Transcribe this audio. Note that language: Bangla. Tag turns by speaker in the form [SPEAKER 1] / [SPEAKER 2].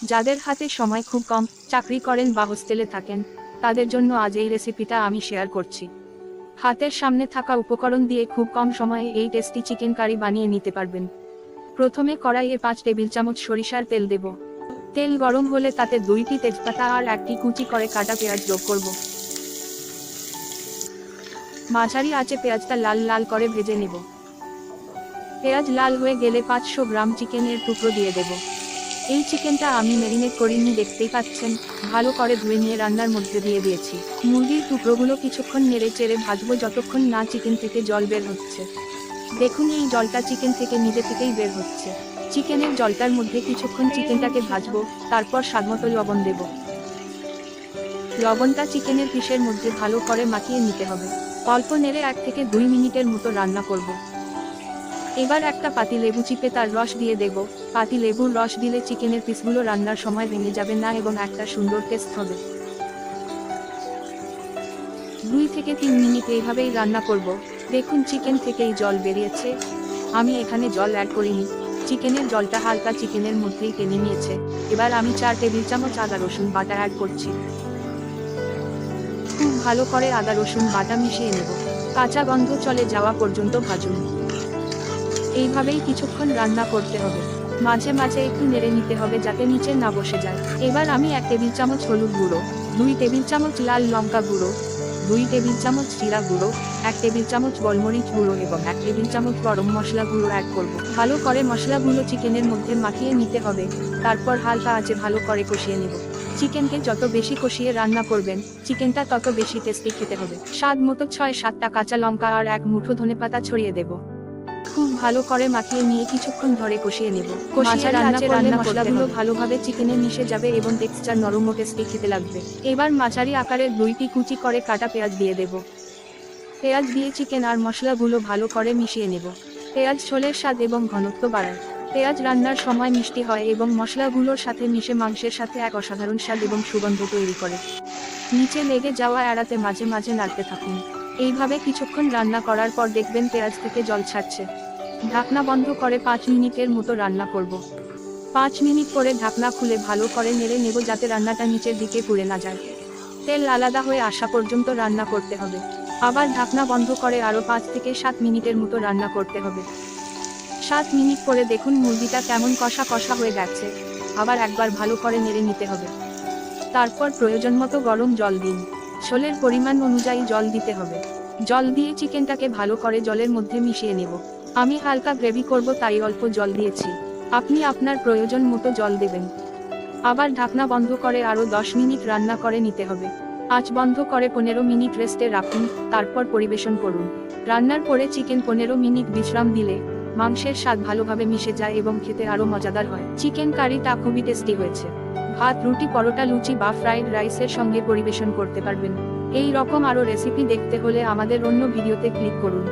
[SPEAKER 1] যাদের হাতে সময় খুব কম, চাকরি করেন বা হোস্টেলে থাকেন, তাদের জন্য আজ এই রেসিপিটা আমি শেয়ার করছি। হাতের সামনে থাকা উপকরণ দিয়ে খুব কম সময়ে এই টেস্টি চিকেন কারি বানিয়ে নিতে পারবেন। প্রথমে কড়াইয়ে পাঁচ টেবিল চামচ সরিষার তেল দেব। তেল গরম হলে তাতে দুইটি তেজপাতা আর একটি কুচি করে কাটা পেঁয়াজ যোগ করব। মাঝারি আঁচে পেঁয়াজটা লাল লাল করে ভেজে নেব। পেঁয়াজ লাল হয়ে গেলে পাঁচশো গ্রাম চিকেনের টুকরো দিয়ে দেব। এই চিকেনটা আমি ম্যারিনেট করিনি, দেখতেই পাচ্ছেন। ভালো করে ধুয়ে নিয়ে রান্নার মধ্যে দিয়ে দিয়েছি। মুরগির টুকরোগুলো কিছুক্ষণ নেড়ে চেড়ে ভাজবো যতক্ষণ না চিকেন থেকে জল বের হচ্ছে। দেখুন, এই জলটা চিকেন থেকে নিজে থেকেই বের হচ্ছে। চিকেনের জলটার মধ্যে কিছুক্ষণ চিকেনটাকে ভাজবো, তারপর স্বাদমতো লবণ দেব। লবণটা চিকেনের পিসের মধ্যে ভালো করে মাখিয়ে নিতে হবে। অল্প নেড়ে এক থেকে দুই মিনিটের মতো রান্না করব। এবার একটা পাতি লেবু চিপে তার রস দিয়ে দেব। পাতি লেবুর রস দিলে চিকেনের পিসগুলো রান্নার সময় ভেঙে যাবে না এবং একটা সুন্দর টেস্ট হবে। দুই থেকে তিন মিনিট এইভাবেই রান্না করব। দেখুন চিকেন থেকেই জল বেরিয়েছে। আমি এখানে জল অ্যাড করিনি। চিকেনের জলটা হালকা চিকেনের মধ্যেই টেনে নিয়েছে। এবার আমি চার টেবিল চামচ আদা রসুন বাটা অ্যাড করছি। খুব ভালো করে আদা রসুন বাটা মিশিয়ে নেব। কাঁচা গন্ধ চলে যাওয়া পর্যন্ত ভাজুন। এইভাবেই কিছুক্ষণ রান্না করতে হবে। মাঝে মাঝে একটু নেড়ে নিতে হবে যাতে নিচে না বসে যায়। এবার আমি এক টেবিল চামচ হলুদ গুঁড়ো, দুই টেবিল চামচ লাল লঙ্কা গুঁড়ো, দুই টেবিল চামচ জিরা গুঁড়ো, এক টেবিল চামচ গোলমরিচ গুঁড়ো এবং এক টেবিল চামচ গরম মশলা গুঁড়ো অ্যাড করব। ভালো করে মশলাগুলো চিকেনের মধ্যে মাখিয়ে নিতে হবে। তারপর হালকা আঁচে ভালো করে কষিয়ে নেব। চিকেনকে যত বেশি কষিয়ে রান্না করবেন, চিকেনটা তত বেশি টেস্টি খেতে হবে। স্বাদ মতো ছয় সাতটা কাঁচা লঙ্কা আর এক মুঠো ধনেপাতা ছড়িয়ে দেব। খুব ভালো করে মাখিয়ে নিয়ে কিছুক্ষণ ধরে কষিয়ে নেব। কষিয়ে রান্না করলে মশলাগুলো ভালোভাবে চিকেনে মিশে যাবে এবং টেক্সচার নরম ও টেস্টি খেতে লাগবে। এবার মাঝারি আকারের দুইটি কুচি করে কাটা পেঁয়াজ দিয়ে দেব। পেঁয়াজ দিয়ে চিকেন আর মশলাগুলো ভালো করে মিশিয়ে নেব। পেঁয়াজ ঝোলের স্বাদ এবং ঘনত্ব বাড়ায়। পেঁয়াজ রান্নার সময় মিষ্টি হয় এবং মশলাগুলোর সাথে মিশে মাংসের সাথে এক অসাধারণ স্বাদ এবং সুগন্ধ তৈরি করে। নিচে লেগে যাওয়া এড়াতে মাঝে মাঝে নাড়তে থাকুন। এইভাবে কিছুক্ষণ রান্না করার পর দেখবেন পেঁয়াজ থেকে জল ছাড়ছে। ঢাকনা বন্ধ করে পাঁচ মিনিটের মতো রান্না করব। পাঁচ মিনিট পরে ঢাকনা খুলে ভালো করে নেড়ে নেব যাতে রান্নাটা নিচের দিকে পুড়ে না যায়। তেল আলাদা হয়ে আসা পর্যন্ত রান্না করতে হবে। আবার ঢাকনা বন্ধ করে আরও পাঁচ থেকে সাত মিনিটের মতো রান্না করতে হবে। সাত মিনিট পরে দেখুন মুরগিটা কেমন কষা কষা হয়ে গেছে। আবার একবার ভালো করে নেড়ে নিতে হবে। তারপর প্রয়োজন মতো গরম জল দিন। শোলের পরিমাণ অনুযায়ী জল দিতে হবে। জল দিয়ে চিকেনটাকে ভালো করে জলের মধ্যে মিশিয়ে নেব। আমি হালকা গ্রেভি করব তাই অল্প জল দিয়েছি। আপনি আপনার প্রয়োজন মতো জল দেবেন। আবার ঢাকনা বন্ধ করে আরও দশ মিনিট রান্না করে নিতে হবে। আঁচ বন্ধ করে পনেরো মিনিট রেস্টে রাখুন, তারপর পরিবেশন করুন। রান্নার পরে চিকেন পনেরো মিনিট বিশ্রাম দিলে, মাংসের স্বাদ ভালোভাবে মিশে যায় এবং খেতে আরও মজাদার হয়। চিকেন কারিটা খুবই টেস্টি হয়েছে। ভাত, রুটি, পরোটা, লুচি বা ফ্রাইড রাইসের সঙ্গে পরিবেশন করতে পারবেন। এই রকম আরও রেসিপি দেখতে হলে আমাদের অন্য ভিডিওতে ক্লিক করুন।